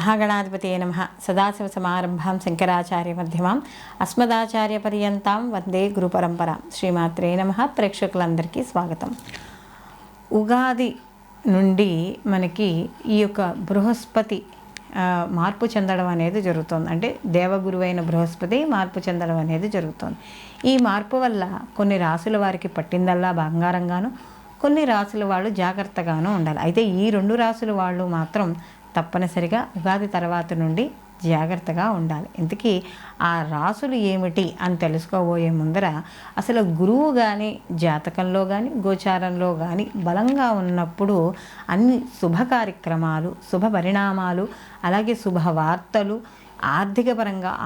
మహాగణాధిపతి నమ. సదాశివ సమారంభాం శంకరాచార్య మధ్యమాం. అస్మదాచార్య పర్యంతాం వందే గురు పరంపర. శ్రీమాత్రే నమ. ప్రేక్షకులందరికీ స్వాగతం. ఉగాది నుండి మనకి ఈ యొక్క బృహస్పతి మార్పు చెందడం అనేది జరుగుతుంది. అంటే దేవగురువైన బృహస్పతి మార్పు చెందడం అనేది జరుగుతుంది. ఈ మార్పు వల్ల కొన్ని రాసుల వారికి పట్టిందల్లా బంగారంగాను కొన్ని రాసుల వాళ్ళు జాగ్రత్తగాను ఉండాలి. అయితే ఈ రెండు రాసుల వాళ్ళు మాత్రం తప్పనిసరిగా ఉగాది తర్వాత నుండి జాగ్రత్తగా ఉండాలి. ఇంతకీ ఆ రాసులు ఏమిటి అని తెలుసుకోబోయే ముందర అసలు గురువు కానీ జాతకంలో కానీ గోచారంలో కానీ బలంగా ఉన్నప్పుడు అన్ని శుభ కార్యక్రమాలు శుభ పరిణామాలు అలాగే శుభ వార్తలు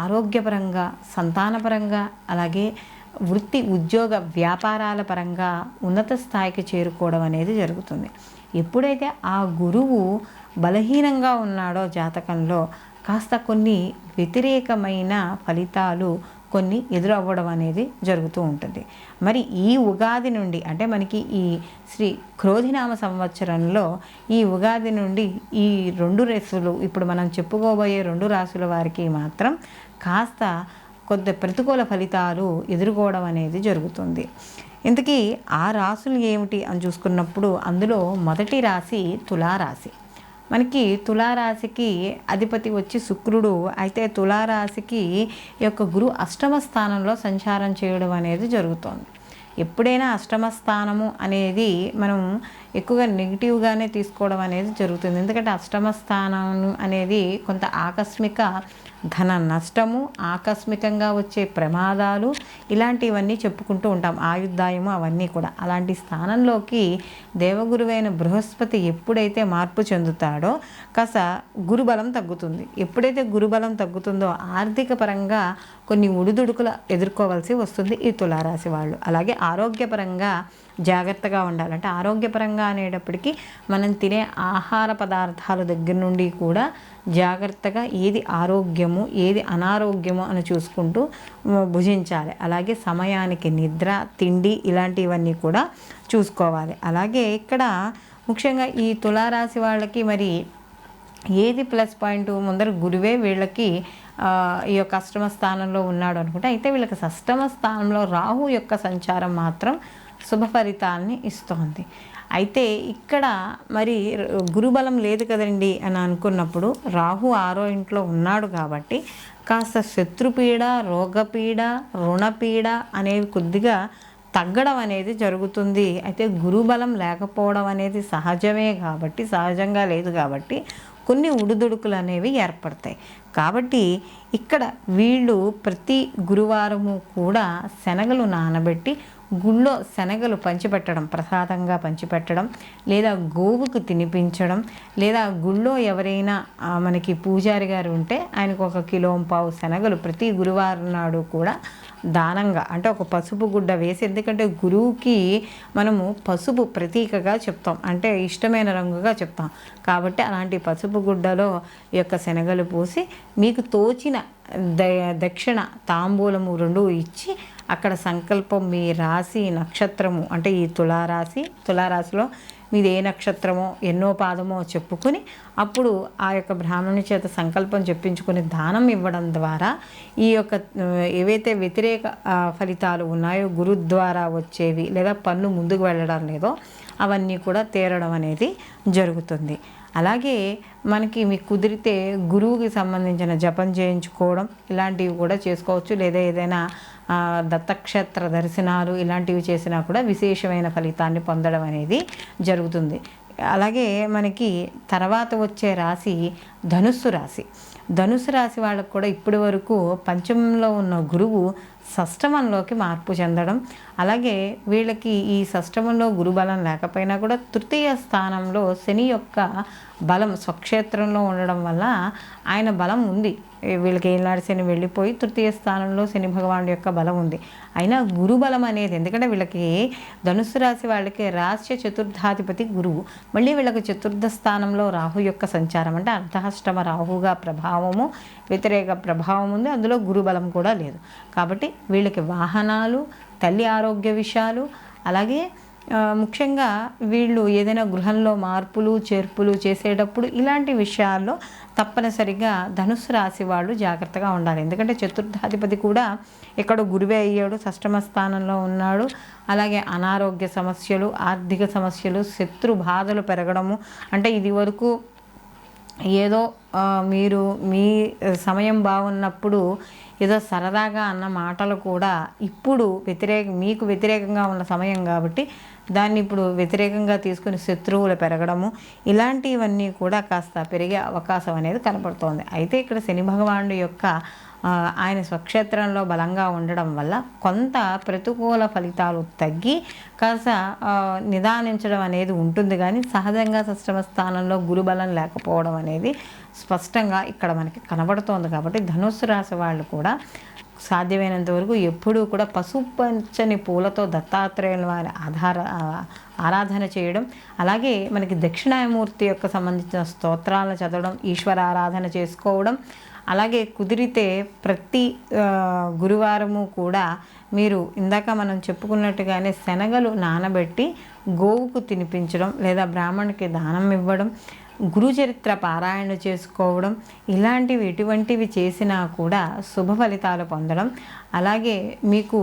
ఆరోగ్యపరంగా సంతానపరంగా అలాగే వృత్తి ఉద్యోగ వ్యాపారాల పరంగా ఉన్నత స్థాయికి చేరుకోవడం అనేది జరుగుతుంది. ఎప్పుడైతే ఆ గురువు బలహీనంగా ఉన్నాడో జాతకంలో కాస్త కొన్ని వ్యతిరేకమైన ఫలితాలు కొన్ని ఎదురవ్వడం అనేది జరుగుతూ ఉంటుంది. మరి ఈ ఉగాది నుండి అంటే మనకి ఈ శ్రీ క్రోధినామ సంవత్సరంలో ఈ ఉగాది నుండి ఈ రెండు రాసులు ఇప్పుడు మనం చెప్పుకోబోయే రెండు రాసుల వారికి మాత్రం కాస్త కొద్ది ప్రతికూల ఫలితాలు ఎదుర్కోవడం అనేది జరుగుతుంది. ఇంతకీ ఆ రాసులు ఏమిటి అని చూసుకున్నప్పుడు అందులో మొదటి రాశి తులారాశి. మనకి తులారాశికి అధిపతి వచ్చి శుక్రుడు అయితే తులారాశికి యొక్క గురు అష్టమ స్థానంలో సంచారం చేయడం అనేది జరుగుతోంది. ఎప్పుడైనా అష్టమ స్థానము అనేది మనం ఎక్కువగా నెగిటివ్గానే తీసుకోవడం అనేది జరుగుతుంది. ఎందుకంటే అష్టమ స్థానం అనేది కొంత ఆకస్మిక ధన నష్టము ఆకస్మికంగా వచ్చే ప్రమాదాలు ఇలాంటివన్నీ చెప్పుకుంటూ ఉంటాం. ఆయుద్ధాయము అవన్నీ కూడా. అలాంటి స్థానంలోకి దేవగురువైన బృహస్పతి ఎప్పుడైతే మార్పు చెందుతాడో కాస్త గురుబలం తగ్గుతుంది. ఎప్పుడైతే గురుబలం తగ్గుతుందో ఆర్థిక పరంగా కొన్ని ఉడుదుడుకులు ఎదుర్కోవాల్సి వస్తుంది ఈ తులారాశి వాళ్ళు. అలాగే ఆరోగ్యపరంగా జాగ్రత్తగా ఉండాలంటే ఆరోగ్యపరంగా అనేటప్పటికీ మనం తినే ఆహార పదార్థాల దగ్గర నుండి కూడా జాగ్రత్తగా ఏది ఆరోగ్యము ఏది అనారోగ్యము అని చూసుకుంటూ భుజించాలి. అలాగే సమయానికి నిద్ర తిండి ఇలాంటివన్నీ కూడా చూసుకోవాలి. అలాగే ఇక్కడ ముఖ్యంగా ఈ తులారాశి వాళ్ళకి మరి ఏది ప్లస్ పాయింట్ ముందర గురువే వీళ్ళకి ఈ యొక్క అష్టమ స్థానంలో ఉన్నాడు అనుకుంటే అయితే వీళ్ళకి అష్టమ స్థానంలో రాహు యొక్క సంచారం మాత్రం శుభ ఫలితాలని ఇస్తోంది. అయితే ఇక్కడ మరి గురుబలం లేదు కదండి అని అనుకున్నప్పుడు రాహు ఆరో ఇంట్లో ఉన్నాడు కాబట్టి కాస్త శత్రుపీడ రోగపీడ రుణపీడ అనేవి కొద్దిగా తగ్గడం అనేది జరుగుతుంది. అయితే గురుబలం లేకపోవడం అనేది సహజమే కాబట్టి సహజంగా లేదు కాబట్టి కొన్ని ఉడుదుడుకులు అనేవి ఏర్పడతాయి. కాబట్టి ఇక్కడ వీళ్ళు ప్రతి గురువారము కూడా శనగలు నానబెట్టి గుళ్ళో శనగలు పంచిపెట్టడం ప్రసాదంగా పంచిపెట్టడం లేదా గోవుకు తినిపించడం లేదా గుళ్ళో ఎవరైనా మనకి పూజారి గారు ఉంటే ఆయనకు ఒక కిలో పావు శనగలు ప్రతి గురువారం నాడు కూడా దానంగా అంటే ఒక పసుపు గుడ్డ వేసి ఎందుకంటే గురువుకి మనము పసుపు ప్రతీకగా చెప్తాం అంటే ఇష్టమైన రంగుగా చెప్తాం. కాబట్టి అలాంటి పసుపు గుడ్డలో ఈ యొక్క శనగలు పోసి మీకు తోచిన ద దక్షిణ తాంబూలము రెండు ఇచ్చి అక్కడ సంకల్పం మీ రాశి నక్షత్రము అంటే ఈ తులారాశి తులారాశిలో మీది ఏ నక్షత్రమో ఎన్నో పాదమో చెప్పుకుని అప్పుడు ఆ యొక్క బ్రాహ్మణుని చేత సంకల్పం చెప్పించుకుని దానం ఇవ్వడం ద్వారా ఈ యొక్క ఏవైతే వ్యతిరేక ఫలితాలు ఉన్నాయో గురు ద్వారా వచ్చేవి లేదా పన్ను ముందుకు వెళ్ళడం లేదో అవన్నీ కూడా తీరడం అనేది జరుగుతుంది. అలాగే మనకి మీకు కుదిరితే గురువుకి సంబంధించిన జపం చేయించుకోవడం ఇలాంటివి కూడా చేసుకోవచ్చు లేదా ఏదైనా దత్తక్షేత్ర దర్శనాలు ఇలాంటివి చేసినా కూడా విశేషమైన ఫలితాన్ని పొందడం అనేది జరుగుతుంది. అలాగే మనకి తర్వాత వచ్చే రాశి ధనుస్సు రాశి. ధనుసు రాశి వాళ్ళకు కూడా ఇప్పటి వరకు పంచమంలో ఉన్న గురువు షష్టమంలోకి మార్పు చెందడం అలాగే వీళ్ళకి ఈ షష్టమంలో గురుబలం లేకపోయినా కూడా తృతీయ స్థానంలో శని యొక్క బలం స్వక్షేత్రంలో ఉండడం వల్ల ఆయన బలం ఉంది. వీళ్ళకి ఏనాడు శని వెళ్ళిపోయి తృతీయ స్థానంలో శని భగవానుడి యొక్క బలం ఉంది. అయినా గురు బలం అనేది ఎందుకంటే వీళ్ళకి ధనుసు రాశి వాళ్ళకి రాశ్య చతుర్థాధిపతి గురువు. మళ్ళీ వీళ్ళకి చతుర్థ స్థానంలో రాహు యొక్క సంచారం. అంటే అర్ధాష్టమ రాహుగా ప్రభావము వ్యతిరేక ప్రభావం ఉంది. అందులో గురుబలం కూడా లేదు. కాబట్టి వీళ్ళకి వాహనాలు తల్లి ఆరోగ్య విషయాలు అలాగే ముఖ్యంగా వీళ్ళు ఏదైనా గృహంలో మార్పులు చేర్పులు చేసేటప్పుడు ఇలాంటి విషయాల్లో తప్పనిసరిగా ధనుస్సు రాశి వాళ్ళు జాగ్రత్తగా ఉండాలి. ఎందుకంటే చతుర్థాధిపతి కూడా ఇక్కడ గురువే అయ్యాడు షష్టమ స్థానంలో ఉన్నాడు. అలాగే అనారోగ్య సమస్యలు ఆర్థిక సమస్యలు శత్రు బాధలు పెరగడము. అంటే ఇది వరకు ఏదో మీరు మీ సమయం బాగున్నప్పుడు ఏదో సరదాగా అన్న మాటలు కూడా ఇప్పుడు వ్యతిరేక మీకు వ్యతిరేకంగా ఉన్న సమయం కాబట్టి దాన్ని ఇప్పుడు వ్యతిరేకంగా తీసుకుని శత్రువులు పెరగడము ఇలాంటివన్నీ కూడా కాస్త పెరిగే అవకాశం అనేది కనపడుతోంది. అయితే ఇక్కడ శని భగవానుడి యొక్క ఆయన స్వక్షేత్రంలో బలంగా ఉండడం వల్ల కొంత ప్రతికూల ఫలితాలు తగ్గి కాస్త నిదానించడం అనేది ఉంటుంది. కానీ సహజంగా సష్టమ స్థానంలో గురుబలం లేకపోవడం అనేది స్పష్టంగా ఇక్కడ మనకి కనబడుతోంది కాబట్టి ధనుస్సు రాశి వాళ్ళు కూడా సాధ్యమైనంత వరకు ఎప్పుడూ కూడా పసుపు పూలతో దత్తాత్రేయుల వారి ఆధార ఆరాధన చేయడం అలాగే మనకి దక్షిణాయమూర్తి యొక్క సంబంధించిన స్తోత్రాలను చదవడం ఈశ్వర ఆరాధన చేసుకోవడం అలాగే కుదిరితే ప్రతి గురువారము కూడా మీరు ఇందాక మనం చెప్పుకున్నట్టుగానే శనగలు నానబెట్టి గోవుకు తినిపించడం లేదా బ్రాహ్మణుకి దానం ఇవ్వడం గురుచరిత్ర పారాయణ చేసుకోవడం ఇలాంటివి ఎటువంటివి చేసినా కూడా శుభ ఫలితాలు పొందడం. అలాగే మీకు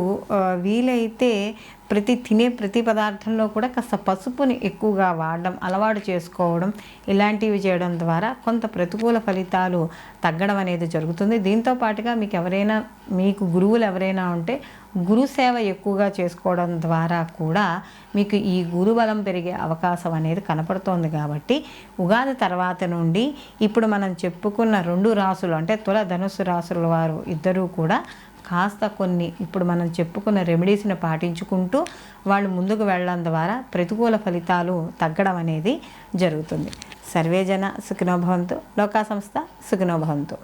వీలైతే ప్రతి తినే ప్రతి పదార్థంలో కూడా కాస్త పసుపుని ఎక్కువగా వాడడం అలవాటు చేసుకోవడం ఇలాంటివి చేయడం ద్వారా కొంత ప్రతికూల ఫలితాలు తగ్గడం అనేది జరుగుతుంది. దీంతో పాటుగా మీకు ఎవరైనా మీకు గురువులు ఎవరైనా ఉంటే గురు సేవ ఎక్కువగా చేసుకోవడం ద్వారా కూడా మీకు ఈ గురుబలం పెరిగే అవకాశం అనేది కనపడుతోంది కాబట్టి ఉగాది తర్వాత నుండి ఇప్పుడు మనం చెప్పుకున్న రెండు రాసులు అంటే తుల ధనుసు రాసుల వారు ఇద్దరూ కూడా కాస్త కొన్ని ఇప్పుడు మనం చెప్పుకున్న రెమెడీస్ని పాటించుకుంటూ వాళ్ళు ముందుకు వెళ్ళడం ద్వారా ప్రతికూల ఫలితాలు తగ్గడం అనేది జరుగుతుంది. సర్వేజన సుఖినోభవంతు లోకా సంస్థ సుఖినోభవంతు